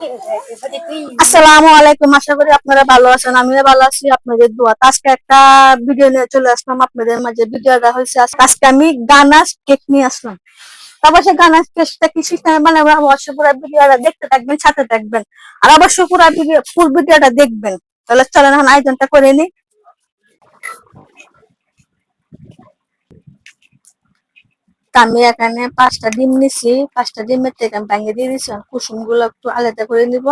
আসসালামু আলাইকুম, আশা করি আপনারা ভালো আছেন, আমিও ভালো আছি, আপনাদের দোয়া। আজকে একটা ভিডিও নিয়ে চলে আসলাম আপনাদের মাঝে। ভিডিওটা হয়েছে আজ- আজকে আমি গানাস কেক নিয়ে আসলাম। তারপর সে গানাস কেকটা কি সিস্টেমে বানাবো অবশ্যই পুরো ভিডিওটা দেখতে থাকবেন, সাথে থাকবেন। আর অবশ্যই পুরো ভিডিও ফুল ভিডিওটা দেখবেন। তাহলে চলেন এখন আয়োজনটা করে নি আমি এখানে পাঁচটা ডিম নিছি, পাঁচটা ডিমের থেকে আমি দিয়ে দিচ্ছি কুসুমগুলো একটু আলাদা করে নিব।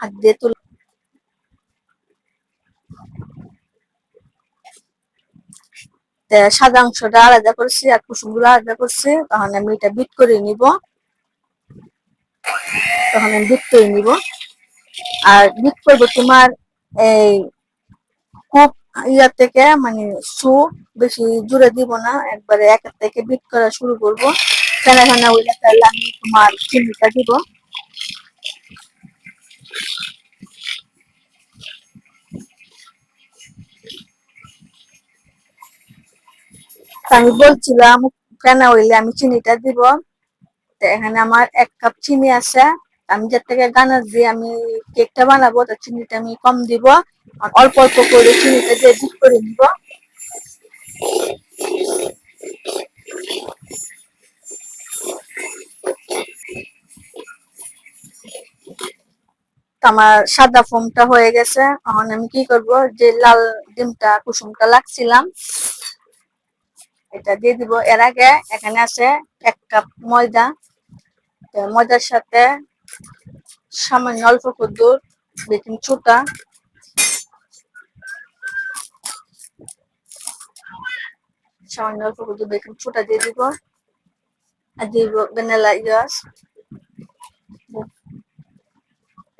হাত দিয়ে তুলে সাদা অংশটা আলাদা করছি, আর কুসুমগুলো আলাদা করছি, তখন আমি এটা বিট করে নিব। তখন আমি বিট করে নিব। আর বিট করব তোমার এই খুব ইয়া থেকে মানে সু বেশি জুড়ে দিব না, একবারে এক থেকে বিট করা শুরু করব। ফেনা ওইটা তাহলে আমি তোমার চিনিটা দিব। আমি বলছিলাম ফেনা হইলে আমি চিনিটা দিব। এখানে আমার এক কাপ চিনি আছে। আমি যার থেকে গানার দিয়ে আমি কেকটা বানাবো তো চিনিটা আমি কম দিব। অল্প অল্প করে চিনিটা দিয়ে বিট করে নিব। আমার সাদা ফোমটা হয়ে গেছে। এখন আমি কি করব? যে লাল ডিমটা কুসুমটা লাগছিলাম, এটা দিয়ে দিব। এর আগে এখানে আছে এক কাপ ময়দা। ময়দার সাথে সামান্য অল্প কুদুর বেকিং চুটা সামান্য অল্প কুদুর বেকিং চুটা দিয়ে দিব। আর দিব ভ্যানিলা ইয়াস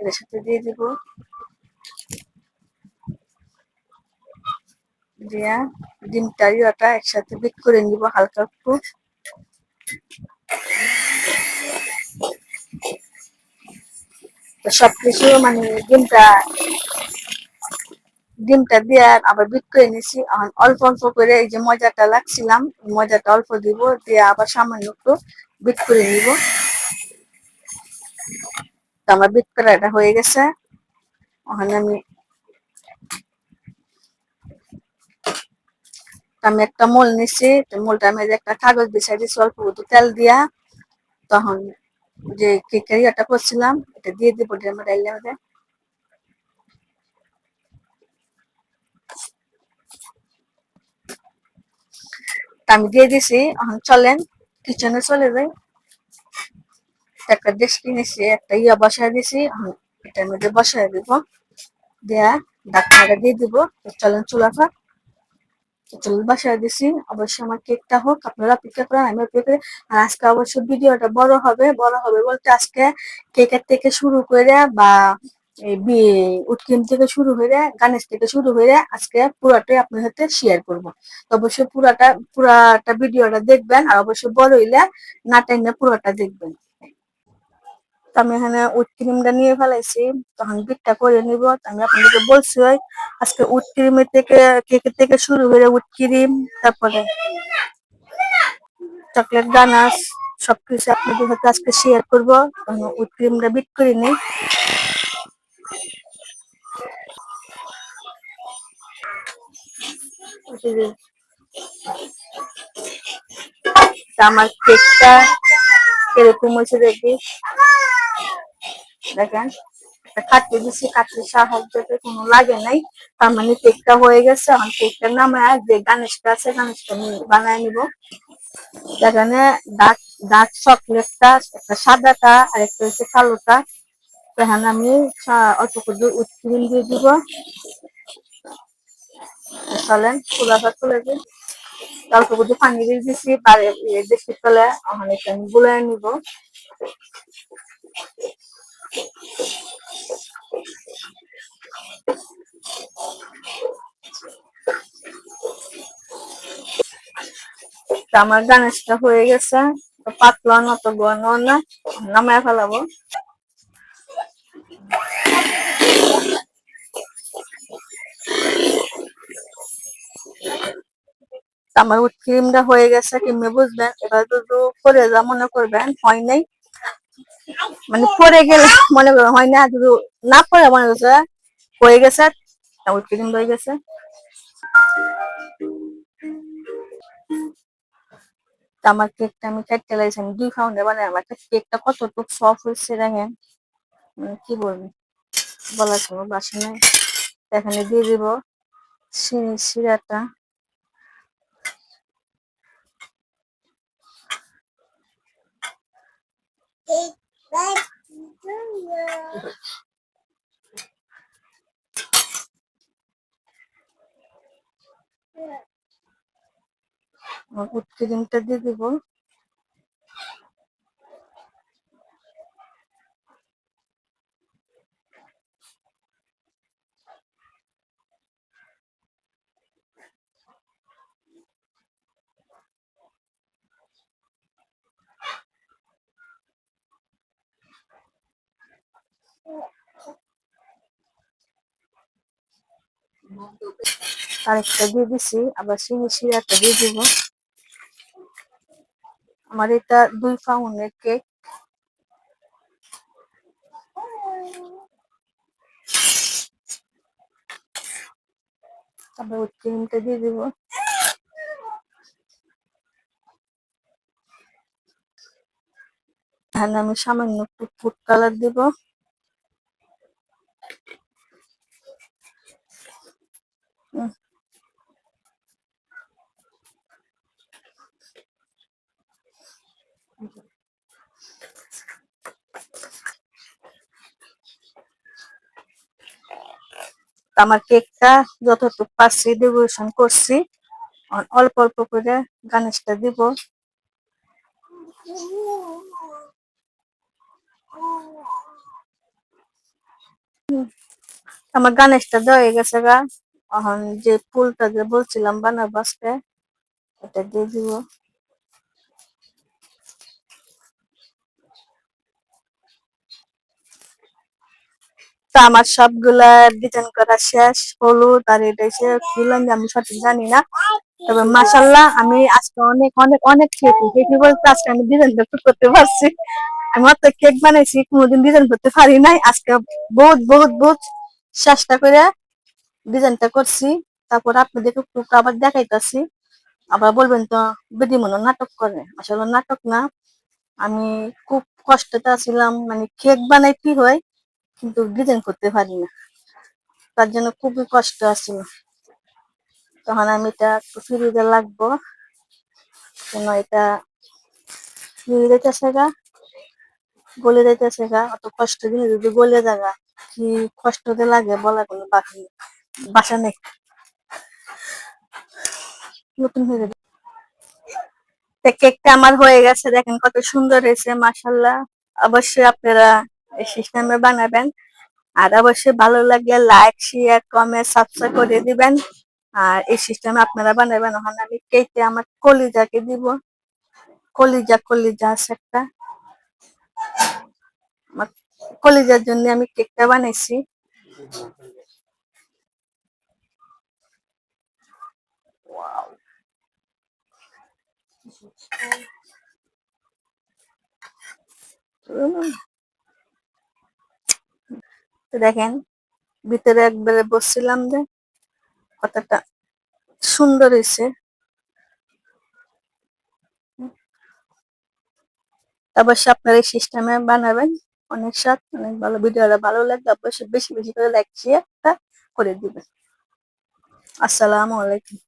এর সাথে দিয়ে দিব। দিয়া ডিমটা ইয়েটা একসাথে বিট করে নিব হালকা একটু। সবকিছু মানে ডিমটা ডিমটা দিয়ে আবার বিট করে নিছি। অল্প অল্প করে এই যে মজাটা লাগছিলাম মজাটা অল্প দিব, দিয়ে আবার সামান্য একটু বিট করে নিব। তো আমার বিট করাটা হয়ে গেছে। ওখানে আমি আমি একটা মোল নিছি। মোলটা আমি একটা কাগজ বিছাই দিছি, অল্প তেল দিয়া। তখন যে কেকের ইয়েটা করছিলাম, এটা দিয়ে দিব ড্রামের ডাইলের মধ্যে তা আমি দিয়ে দিছি, এখন চলেন কিচেনে চলে যাই। একটা ডেস্ক কিনেছি, একটা ইয়া বসায় দিছি এটার মধ্যে বসায় দিব। দেয়া ডাক্তারটা দিয়ে দিব চলেন চুলা ফাঁক চুল বাসায় দিছি। অবশ্যই আমার কেকটা হোক, আপনারা অপেক্ষা করেন, আমি অপেক্ষা করি। আর আজকে অবশ্যই ভিডিওটা বড় হবে বড় হবে বলতে আজকে কেকের থেকে শুরু করে বা এই উৎকিম থেকে শুরু হয়ে গানেশ থেকে শুরু হয়ে আজকে পুরাটাই আপনার সাথে শেয়ার করব। তো অবশ্যই পুরাটা পুরাটা ভিডিওটা দেখবেন আর অবশ্যই বড় হইলে না টাইমে পুরোটা দেখবেন। আমি এখানে উট ক্রিমটা নিয়ে ফেলাইছি। তখন বিটটা করে নিব। আমি আপনাদেরকে বলছি ওই আজকে উট ক্রিমের থেকে কেকের থেকে শুরু হয়ে উট ক্রিম, তারপরে চকলেট গানাস সবকিছু আপনাদের সাথে আজকে শেয়ার করব। তখন উট ক্রিমটা বিট করে নিই। আমার কেকটা কীরকম হয়েছে দেখি। দেখেন কাটতে সাহায্যতে কোনো লাগে নাই। তার মানে কেকটা হয়ে গেছে, এখন নামে যে গানেশটা আছে বানায় একটা সাদাটা, আর একটা হচ্ছে কালোটা। আমি অল্প দিয়ে দিব। চলেন করে পানি দিয়ে দিচ্ছি বারে দেশি তলে ওখানে আমি গুলাই নিব। আমার গানেশটা হয়ে গেছে। তো পাতলা নত গন না, নামায় ফেলাবো। তো আমার ক্রিমটা হয়ে গেছে কেমনে বুঝবেন? এবার যদি করে যা মনে করবেন, হয় নাই। মানে পরে গেলে মনে হয় না, শুধু না পরে মনে করছে হয়ে গেছে উইপক্রিম হয়ে গেছে। আমার কেকটা আমি খাইতে লাগছি, আমি দুই পাউন্ডে বানাই, আমার কেকটা কতটুকু সফট হয়েছে দেখেন। মানে কি বলব, বলার কোনো বাসা নাই। এখানে দিয়ে দিব চিনি শিরাটা ক্রিমটা দিয়ে দিব। আরেকটা দিয়ে দিছি, আবার চিনি শিরাটা দিয়ে দিব। আমার এটা দুই পাউন্ডের কেক। তারপর ক্রিমটা দিয়ে দিব। এখানে আমি সামান্য ফুড কালার দিব। আমার কেকটা যতটুকু পারছি ডেকোরেশন করছি। অল্প অল্প করে গানেশটা দিব। আমার গানেশটা দেওয়া হয়ে গেছে গা। এখন যে ফুলটা যে বলছিলাম বানাবো এটা দিয়ে দিব। তা আমার সবগুলা ডিজাইন করা শেষ। হলুদ আর এটা যে আমি সঠিক জানি না। তবে মাসাল্লাহ আমি আজকে অনেক অনেক অনেক খেয়েছি খেয়েছি বলতে, আজকে আমি ডিজাইন করতে পারছি। আমি অত কেক বানাইছি, কোনোদিন ডিজাইন করতে পারি নাই। আজকে বহুত বহুত বহুত চেষ্টা করে ডিজাইনটা করছি। তারপর আপনাদেরকে একটু আবার দেখাইতাছি। আবার বলবেন তো বেদি মনে নাটক করে। আসলে নাটক না। আমি খুব কষ্টতে আছিলাম। মানে কেক বানাই কি হয়? কিন্তু ডিজাইন করতে পারি না। তার জন্য খুবই কষ্ট আছিল তখন আমি এটা একটু ফ্রিজে লাগবো। কেন এটা ফ্রিজে যাইতেছে শেখা গলে যাইতেছে গা। অত কষ্ট দিনে যদি গলে জাগা কি কষ্টতে লাগে বলা কোনো বাকি বাসা নেই। নতুন হয়ে যাবে কেকটা আমার হয়ে গেছে, দেখেন কত সুন্দর হয়েছে মাসাল্লাহ অবশ্যই আপনারা এই সিস্টেমে বানাবেন। আর অবশ্যই ভালো লাগে লাইক শেয়ার কমেন্ট সাবস্ক্রাইব করে দিবেন। আর এই সিস্টেমে আপনারা বানাবেন, ওখানে আমি কেটে আমার কলিজাকে দিব। কলিজা কলিজা আছে একটা। আমার কলিজার জন্য আমি কেকটা বানাইছি। তো দেখেন, ভিতরে একবারে বসছিলাম যে, কথাটা সুন্দর হয়েছে অবশ্যই আপনারা এই সিস্টেমে বানাবেন, অনেক সাথ অনেক ভালো। ভিডিওটা ভালো লাগবে অবশ্যই বেশি বেশি করে লাইক শেয়ার করে দিবেন। আসসালামু আলাইকুম।